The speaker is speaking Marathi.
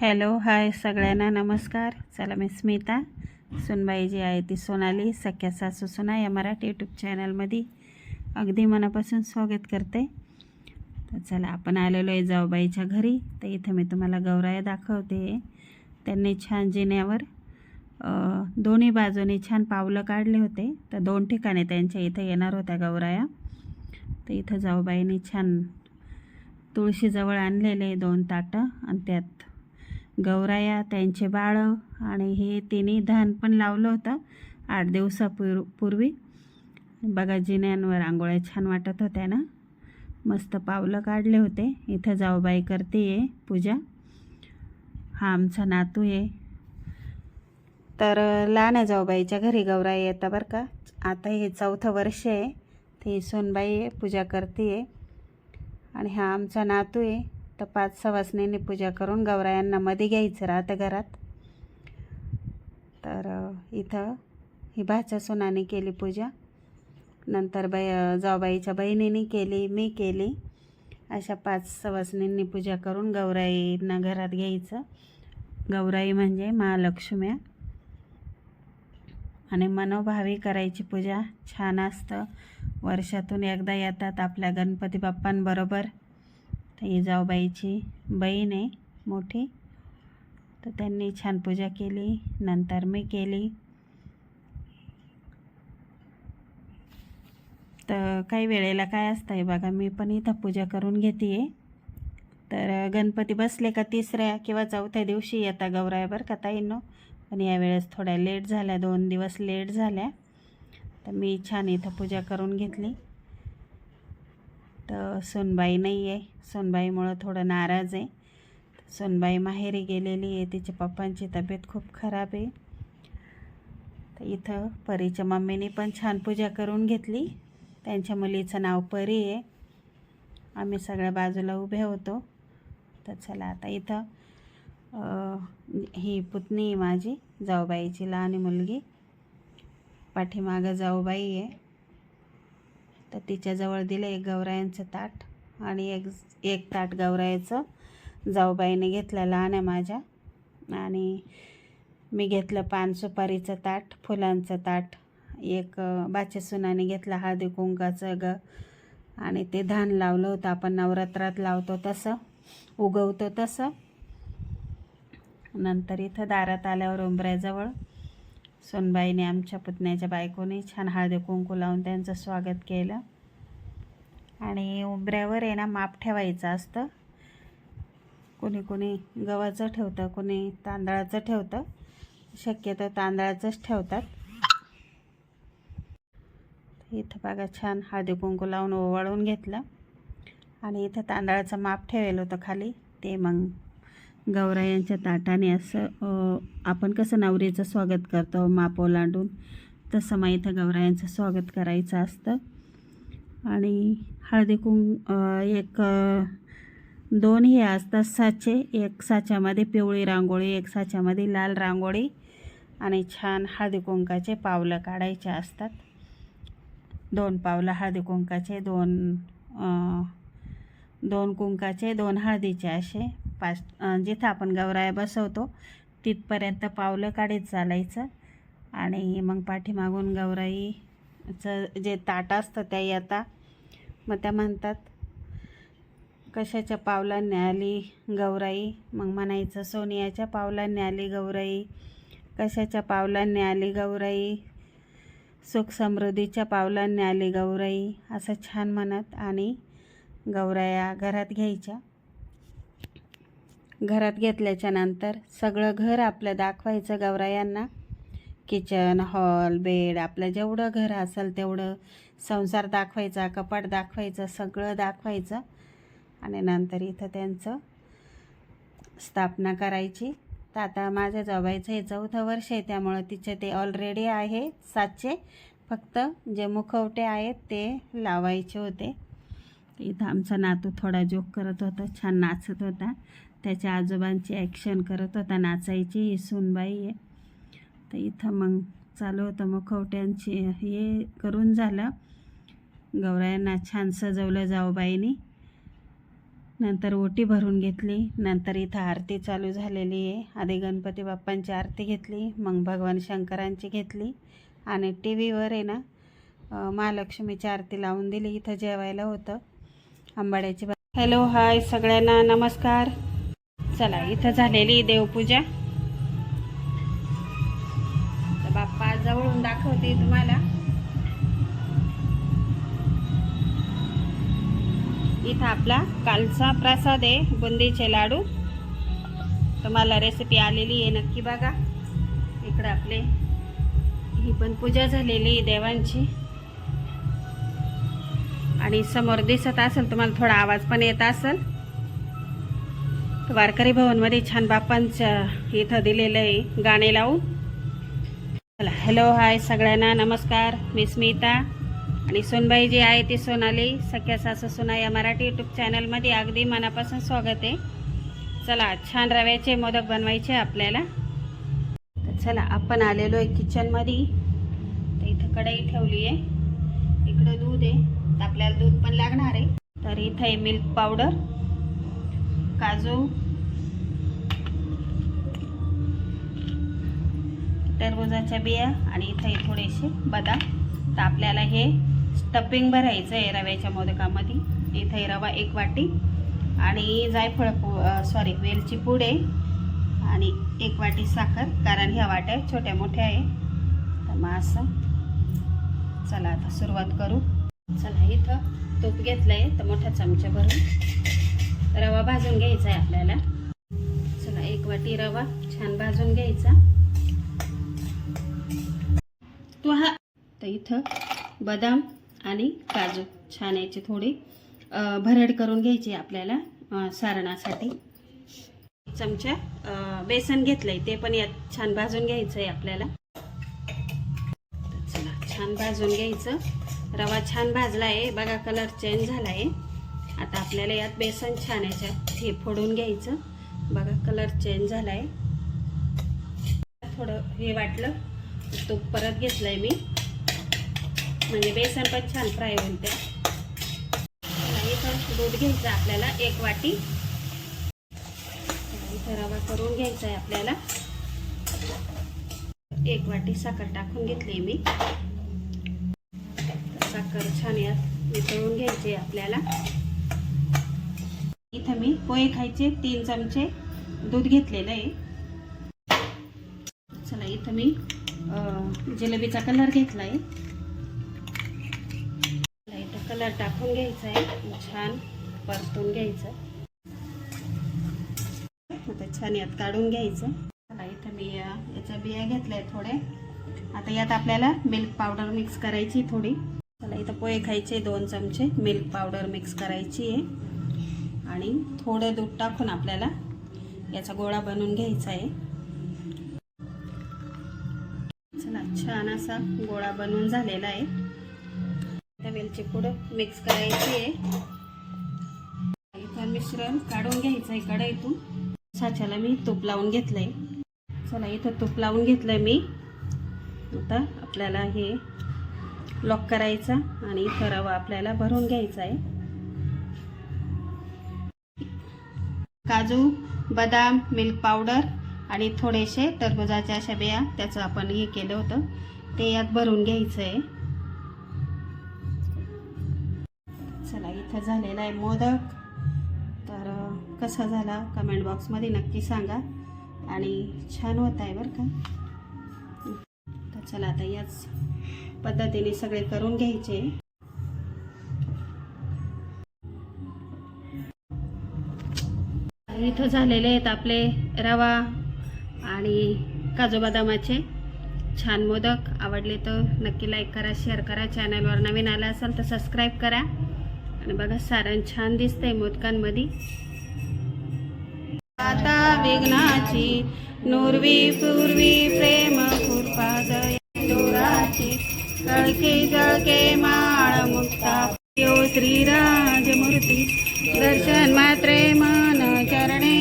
हॅलो हाय सगळ्यांना नमस्कार. चला मी स्मिता. सुनबाई जी आहे ती सोनाली सख्या सासू सुना या मराठी यूट्यूब चॅनलमध्ये अगदी मनापासून स्वागत करते. तर चला आपण आलेलो आहे जाऊबाईच्या घरी. तर इथं मी तुम्हाला गौराया दाखवते. त्यांनी छान जिन्यावर दोन्ही बाजूनी छान पावलं काढले होते. तर दोन ठिकाणी त्यांच्या इथं येणार होत्या गौराया. तर इथं जाऊबाईने छान तुळशीजवळ आणलेले दोन ताटं आणि त्यात गौराया त्यांचे बाळं आणि हे तिन्ही धान पण लावलं होतं आठ दिवसापूर् पूर्वी. बघा जिन्यांवर आंघोळ्या छान वाटत होत्या ना? मस्त पावलं काढले होते. इथं जाऊबाई करते आहे पूजा. हा आमचा नातू आहे तर लहान आहे जाऊबाईच्या घरी. गौराई येतं बरं का? आता हे चौथं वर्ष आहे. ती सोनबाई आहे पूजा करते आहे आणि हा आमचा नातू आहे तर पाच सवासनींनी पूजा करून गौरायांना मध्ये घ्यायचं राहतं घरात. तर इथं ही भाच्या सोनाने केली पूजा. नंतर बै जाऊबाईच्या बहिणीने केली मी केली. अशा पाच सवासनींनी पूजा करून गौराईंना घरात घ्यायचं. गौराई म्हणजे महालक्ष्म्या आणि मनोभावी करायची पूजा. छान असतं. वर्षातून एकदा येतात आपल्या गणपती बाप्पांबरोबर. तर ही जाऊबाईची बहीण आहे मोठी. तर त्यांनी छान पूजा केली. नंतर मी केली. तर काही वेळेला काय असतं आहे बघा मी पण इथं पूजा करून घेते आहे तर गणपती बसले का तिसऱ्या किंवा चौथ्या दिवशी येता गौराया बरं का ताईनो? पण यावेळेस थोड्या लेट झाल्या दोन दिवस लेट झाल्या. तर मी छान इथं पूजा करून घेतली. तर सोनबाई नाही आहे. सोनबाईमुळं थोडं नाराज आहे. सोनबाई माहेरी गेलेली आहे. तिच्या पप्पांची तब्येत खूप खराब आहे. तर इथं परीच्या मम्मीने पण छान पूजा करून घेतली. त्यांच्या मुलीचं नाव परी आहे. आम्ही सगळ्या बाजूला उभे होतो. तर चला आता इथं ही पुतणी माझी जाऊबाईची लहान मुलगी. पाठीमागं जाऊबाई आहे. तर तिच्याजवळ दिलं एक गवरायांचं ताट आणि एक एक ताट गौरायाचं जाऊबाईने घेतलं लहान आहे माझ्या. आणि मी घेतलं पान सुपारीचं ताट फुलांचं ताट एक बाच्या सुनाने घेतलं हळदी कुंकाचं ग आणि ते धान लावलं होतं. आपण नवरात्रात लावतो तसं उगवतो तसं. नंतर इथं दारात आल्यावर उंबऱ्याजवळ सोनबाईने आमच्या पुतण्याच्या बायकोने छान हळदी कुंकू लावून त्यांचं स्वागत केलं. आणि उंबऱ्यावर आहे ना माप ठेवायचं असतं. कोणी कोणी गव्हाचं ठेवतं कोणी तांदळाचं ठेवतं. शक्यतो तांदळाचंच ठेवतात. इथं बघा छान हळदी कुंकू लावून ओवाळून घेतलं. आणि इथं तांदळाचं माप ठेवलं होतं खाली. ते मग गौरायांच्या ताटाने असं आपण कसं नवरीचं स्वागत करतो माप ओलांडून तसं मग इथं गौरायांचं स्वागत करायचं असतं. आणि हळदी कुंक एक दोन हे असतात साचे एक साच्यामध्ये पिवळी रांगोळी एक साच्यामध्ये लाल रांगोळी आणि छान हळदी कुंकाचे पावलं काढायचे असतात. दोन पावलं हळदी कुंकाचे दोन दोन कुंकाचे दोन हळदीचे असे. पाच जिथं आपण गवराया बसवतो तिथपर्यंत पावलं काढीत चालायचं. आणि मग पाठीमागून गौराईचं जे ताट असतं त्या येता. मग त्या म्हणतात कशाच्या पावलांनी आली गौराई मग म्हणायचं सोनियाच्या पावलांनी आली गौराई कशाच्या पावलांनी आली गौराई सुख समृद्धीच्या पावलांनी आली गौराई असं छान म्हणत आणि गौराया घरात घ्यायच्या. घरात घेतल्याच्या नंतर सगळं घर आपलं दाखवायचं गौरायांना किचन हॉल बेड आपलं जेवढं घर असेल तेवढं संसार दाखवायचा कपाट दाखवायचं सगळं दाखवायचं. आणि नंतर इथं त्यांचं स्थापना करायची. तर आता माझ्या जावायचं हे चौथं वर्ष आहे त्यामुळं तिचे ते ऑलरेडी आहे सातशे. फक्त जे मुखवटे आहेत ते लावायचे होते. इथं आमचा नातू थोडा जोक करत होता छान नाचत होता. त्याच्या आजोबांची ॲक्शन करत होता नाचायची ही सुनबाई आहे. तर इथं मग चालू होतं. मुखवट्यांची हे करून झालं. गौरायांना छान सजवलं जाऊबाईनी. नंतर ओटी भरून घेतली. नंतर इथं आरती चालू झालेली आहे. आधी गणपती बाप्पांची आरती घेतली. मग भगवान शंकरांची घेतली. आणि टी व्हीवर आहे ना महालक्ष्मीची आरती लावून दिली. इथं जेवायला होतं. आंबाड्याची हॅलो हाय सगळ्यांना. नमस्कार. चला इथं झालेली देवपूजा. तर बाप्पा जवळून दाखवते तुम्हाला. इथं आपला कालचा प्रसाद आहे बुंदीचे लाडू. तुम्हाला रेसिपी आलेली आहे नक्की बघा. इकडं आपले ही पण पूजा झालेली आहे देवांची. आणि समोर दिसत असेल तुम्हाला थोडा आवाज पण येत असेल. वारकरी भवनमध्ये छान बाप्पांचं इथं दिलेलं आहे. गाणे लावून. चला हॅलो हाय सगळ्यांना नमस्कार. मी स्मिता आणि सोनबाई जी आहे ती सोनाली सख्या सासू सोना या मराठी यूट्यूब चॅनलमध्ये अगदी मनापासून स्वागत आहे. चला छान रव्याचे मोदक बनवायचे आपल्याला. तर चला आपण आलेलो आहे किचनमध्ये तर इथं कढई ठेवली आहे. इकडं दूध आहे. तर आपल्याला दूध पण लागणार आहे. तर इथं आहे मिल्क पावडर काजू. टरबुजाच्या बिया आणि इथे थोडेसे बदाम. तर आपल्याला हे स्टपिंग भरायचं आहे रव्याच्या मोदकामध्ये. इथे रवा एक वाटी आणि जायफळ पू सॉरी वेलची पूड आहे. आणि एक वाटी साखर कारण ह्या वाट्या छोट्या मोठ्या आहे. तर मग असं. चला आता सुरुवात करू. चला इथं तूप घेतलं आहे तर मोठा चमचा भरून. रवा भाजून घ्यायचा आहे आपल्याला. चला एक वाटी रवा छान भाजून घ्यायचा. तो हा तर इथं बदाम आणि काजू छान याची थोडी भरड करून घ्यायची आपल्याला सारणासाठी. चमचा बेसन घेतलंय ते पण यात छान भाजून घ्यायचं आहे आपल्याला. चला छान भाजून घ्यायचं. रवा छान भाजला आहे बघा कलर चेंज झाला आहे आता आपल्याला यात बेसन छान याच्यात हे फोडून घ्यायचं. बघा कलर चेंज झाला आहे थोडं हे वाटलं तूप परत घेतलंय मी. म्हणजे बेसन पण छान फ्राय होईल ते इथं दूध घ्यायचं आपल्याला एक वाटी. इथं रवा करून घ्यायचा आहे आपल्याला. एक वाटी साखर टाकून घेतली मी. साखर छान यात वितळून घ्यायची आहे आपल्याला. इथं मी पोहे खायचे तीन चमचे दूध घेतलेलं आहे. चला इथं मी जिलेबीचा कलर घेतला आहे इथं कलर टाकून घ्यायचा आहे छान परतून घ्यायचं. आता छान यात काढून घ्यायचं. चला इथं मी अं, याच्या बिया घेतल्या थोड्या. आता यात आपल्याला मिल्क पावडर मिक्स करायची थोडी. चला इथं पोहे खायचे दोन चमचे मिल्क पावडर मिक्स करायची आहे. आणि थोडं दूध टाकून आपल्याला याचा गोळा बनवून घ्यायचा आहे. चला छान असा गोळा बनवून झालेला आहे. त्या वेलची पुढं मिक्स करायची आहे. इथं मिश्रण काढून घ्यायचं आहे कढईतून. साच्याला मी तूप लावून घेतलंय. चला इथं तूप लावून घेतलंय मी. आता आपल्याला हे लॉक करायचा आणि इथं रवा आपल्याला भरून घ्यायचा आहे. काजू बदाम मिल्क पावडर आणि थोडेसे टरबुजाच्या अशा बिया त्याचं आपण हे केलं होतं. ते यात भरून घ्यायचं आहे चला इथं झालेला आहे मोदक. तर कसा झाला कमेंट बॉक्समध्ये नक्की सांगा. आणि छान होत आहे बरं का. तर चला आता याच पद्धतीने सगळे करून घ्यायचे. इथं झालेले आहेत आपले रवा आणि काजू बदामाचे. छान मोदक. आवडले तर नक्की लाईक करा शेअर करा. चॅनलवर नवीन आला असाल तर सबस्क्राईब करा. आणि बघा सारण छान दिसतंय मोदकांमध्ये. आता विघ्नाची नुरवी पूर्वी प्रेम कृपा दोराची कळके जळके माळ मुक्ता. यो श्रीराजमूर्ती. दर्शन मात्रे मन ಶರಣೇ